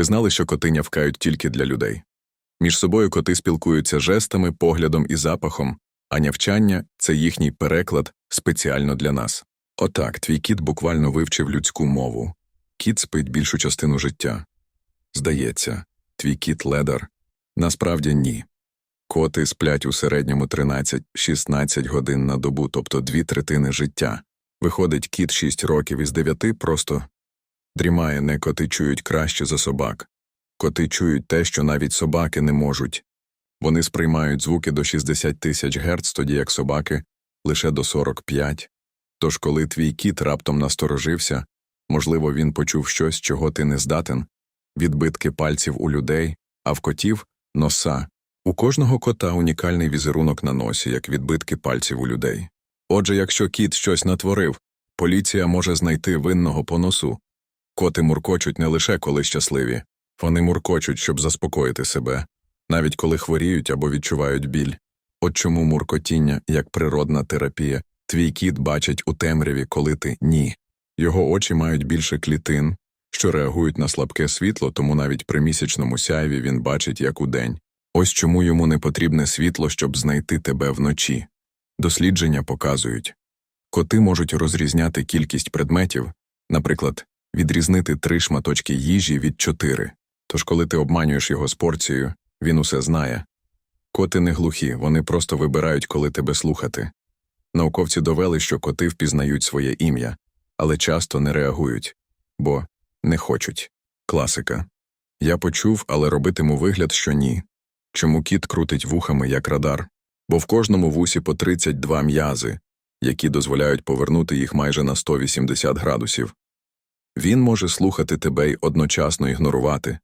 Ви знали, що коти нявкають тільки для людей. Між собою коти спілкуються жестами, поглядом і запахом, а нявчання це їхній переклад спеціально для нас. Отак, твій кіт буквально вивчив людську мову. Кіт спить більшу частину життя. Здається, твій кіт ледар. Насправді ні. Коти сплять у середньому 13-16 годин на добу, тобто дві третини життя. Виходить, кіт 6 років із 9 просто дрімає, не коти чують краще за собак. Коти чують те, що навіть собаки не можуть. Вони сприймають звуки до 60 тисяч герц, тоді як собаки лише до 45. Тож, коли твій кіт раптом насторожився, можливо, він почув щось, чого ти не здатен, відбитки пальців у людей, а в котів носа. У кожного кота унікальний візерунок на носі, як відбитки пальців у людей. Отже, якщо кіт щось натворив, поліція може знайти винного по носу. Коти муркочуть не лише коли щасливі, вони муркочуть, щоб заспокоїти себе, навіть коли хворіють або відчувають біль. От чому муркотіння, як природна терапія, твій кіт бачить у темряві, коли ти ні. Його очі мають більше клітин, що реагують на слабке світло, тому навіть при місячному сяйві він бачить, як удень. Ось чому йому не потрібне світло, щоб знайти тебе вночі. Дослідження показують коти можуть розрізняти кількість предметів, наприклад, відрізнити три шматочки їжі від чотири. Тож, коли ти обманюєш його з порцією, він усе знає. Коти не глухі, вони просто вибирають, коли тебе слухати. Науковці довели, що коти впізнають своє ім'я, але часто не реагують, бо не хочуть. Класика. Я почув, але робитиму вигляд, що ні. Чому кіт крутить вухами, як радар? Бо в кожному вусі по 32 м'язи, які дозволяють повернути їх майже на 180 градусів. Він може слухати тебе й одночасно ігнорувати,